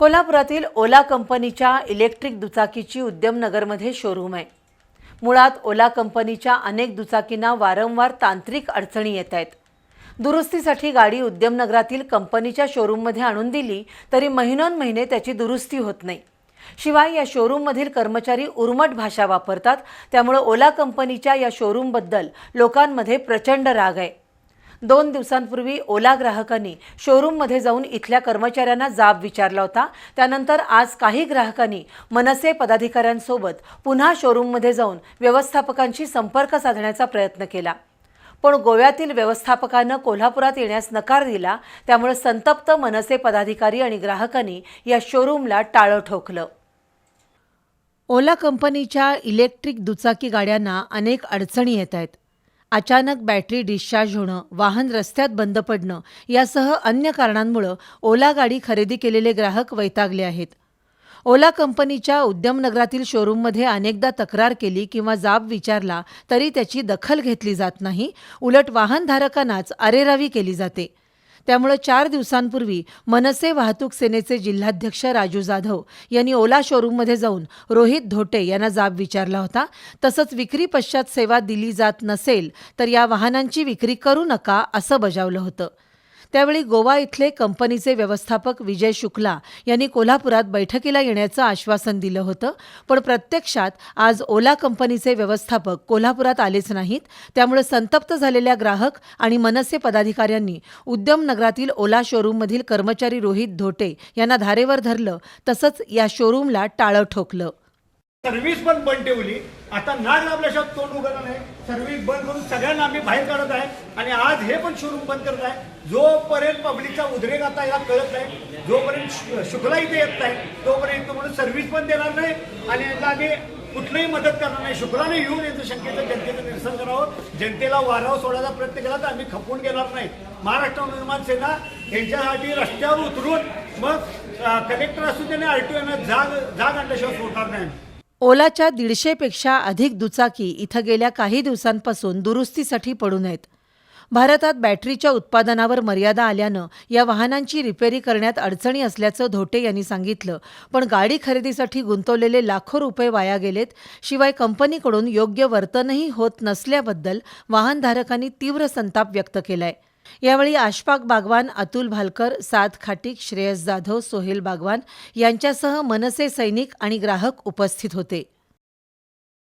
कोल्हापुरातील ओला कंपनीच्या इलेक्ट्रिक दुचाकीची उद्यमनगरमध्ये शोरूम आहे. मुळात ओला कंपनीच्या अनेक दुचाकींना वारंवार तांत्रिक अडचणी येत आहेत. दुरुस्तीसाठी गाडी उद्यमनगरातील कंपनीच्या शोरूममध्ये आणून दिली तरी महिनोन महिने त्याची दुरुस्ती होत नाही. शिवाय या शोरूममधील कर्मचारी उर्मट भाषा वापरतात त्यामुळे ओला कंपनीच्या या शोरूमबद्दल लोकांमध्ये प्रचंड राग आहे. दोन दिवसांपूर्वी ओला ग्राहकांनी शोरूममध्ये जाऊन इथल्या कर्मचाऱ्यांना जाब विचारला होता. त्यानंतर आज काही ग्राहकांनी मनसे पदाधिकाऱ्यांसोबत पुन्हा शोरूममध्ये जाऊन व्यवस्थापकांशी संपर्क साधण्याचा प्रयत्न केला. पण गोव्यातील व्यवस्थापकानं कोल्हापुरात येण्यास नकार दिला. त्यामुळे संतप्त मनसे पदाधिकारी आणि ग्राहकांनी या शोरूमला टाळं ठोकलं. ओला कंपनीच्या इलेक्ट्रिक दुचाकी गाड्यांना अनेक अडचणी येत आहेत. अचानक बॅटरी डिस्चार्ज होणं वाहन रस्त्यात बंद पडणं यासह अन्य कारणांमुळं ओला गाडी खरेदी केलेले ग्राहक वैतागले आहेत. ओला कंपनीच्या उद्यमनगरातील शोरूममध्ये अनेकदा तक्रार केली किंवा जाब विचारला तरी त्याची दखल घेतली जात नाही. उलट वाहनधारकांनाच अरेरावी केली जाते. त्यामुळे चार दिवसांपूर्वी मनसे वाहतूक सेनेचे जिल्हाध्यक्ष राजू जाधव यांनी ओला शोरूममध्ये जाऊन रोहित धोटे यांना जाब विचारला होता. तसंच विक्री पश्चात सेवा दिली जात नसेल तर या वाहनांची विक्री करू नका असं बजावलं होतं. त्यावेळी गोवा इथले कंपनीचे व्यवस्थापक विजय शुक्ला यांनी कोल्हापुरात बैठकीला येण्याचं आश्वासन दिलं होतं. पण प्रत्यक्षात आज ओला कंपनीचे व्यवस्थापक कोल्हापुरात आलेच नाहीत. त्यामुळे संतप्त झालेल्या ग्राहक आणि मनसे पदाधिकाऱ्यांनी उद्यम नगरातील ओला शोरूममधील कर्मचारी रोहित धोटे यांना धारेवर धरलं. तसंच या शोरूमला टाळं ठोकलं. सर्व्हिस पण बंद ठेवली. आता नाग लाभल्याशिवाय तोंड उघडलं नाही. सर्व्हिस बंद करून सगळ्यांना आम्ही बाहेर काढत आहे. आणि आज हे पण शोरूम बंद करत आहे. जोपर्यंत पब्लिकचा उद्रेक आता याला कळत नाही जोपर्यंत शुक्ला इथे येत नाही तोपर्यंत म्हणून सर्व्हिस पण देणार नाही. आणि याला आम्ही कुठलीही मदत करणार नाही. शुक्लाने येऊन यांचं शंकेचं जनतेचं निरसन करावं. जनतेला वारावर सोडायचा प्रयत्न केला तर आम्ही खपवून घेणार नाही. महाराष्ट्र निर्माण सेना यांच्यासाठी रस्त्यावर उतरून मग कलेक्टर असू त्याने आरटीओ जाग जाग आणल्याशिवाय सोडणार नाही ओलाच्या दीडशेपेक्षा अधिक दुचाकी इथं गेल्या काही दिवसांपासून दुरुस्तीसाठी पडून आहेत भारतात बॅटरीच्या उत्पादनावर मर्यादा आल्यानं या वाहनांची रिपेरी करण्यात अडचणी असल्याचं धोटे यांनी सांगितलं पण गाडी खरेदीसाठी गुंतवलेले लाखो रुपये वाया गेलेत शिवाय कंपनीकडून योग्य वर्तनही होत नसल्याबद्दल वाहनधारकांनी तीव्र संताप व्यक्त केलाय. यावेळी आशफाक बागवान अतुल भालकर सात खाटीक श्रेयस जाधव सोहेल बागवान यांच्यासह मनसे सैनिक आणि ग्राहक उपस्थित होते.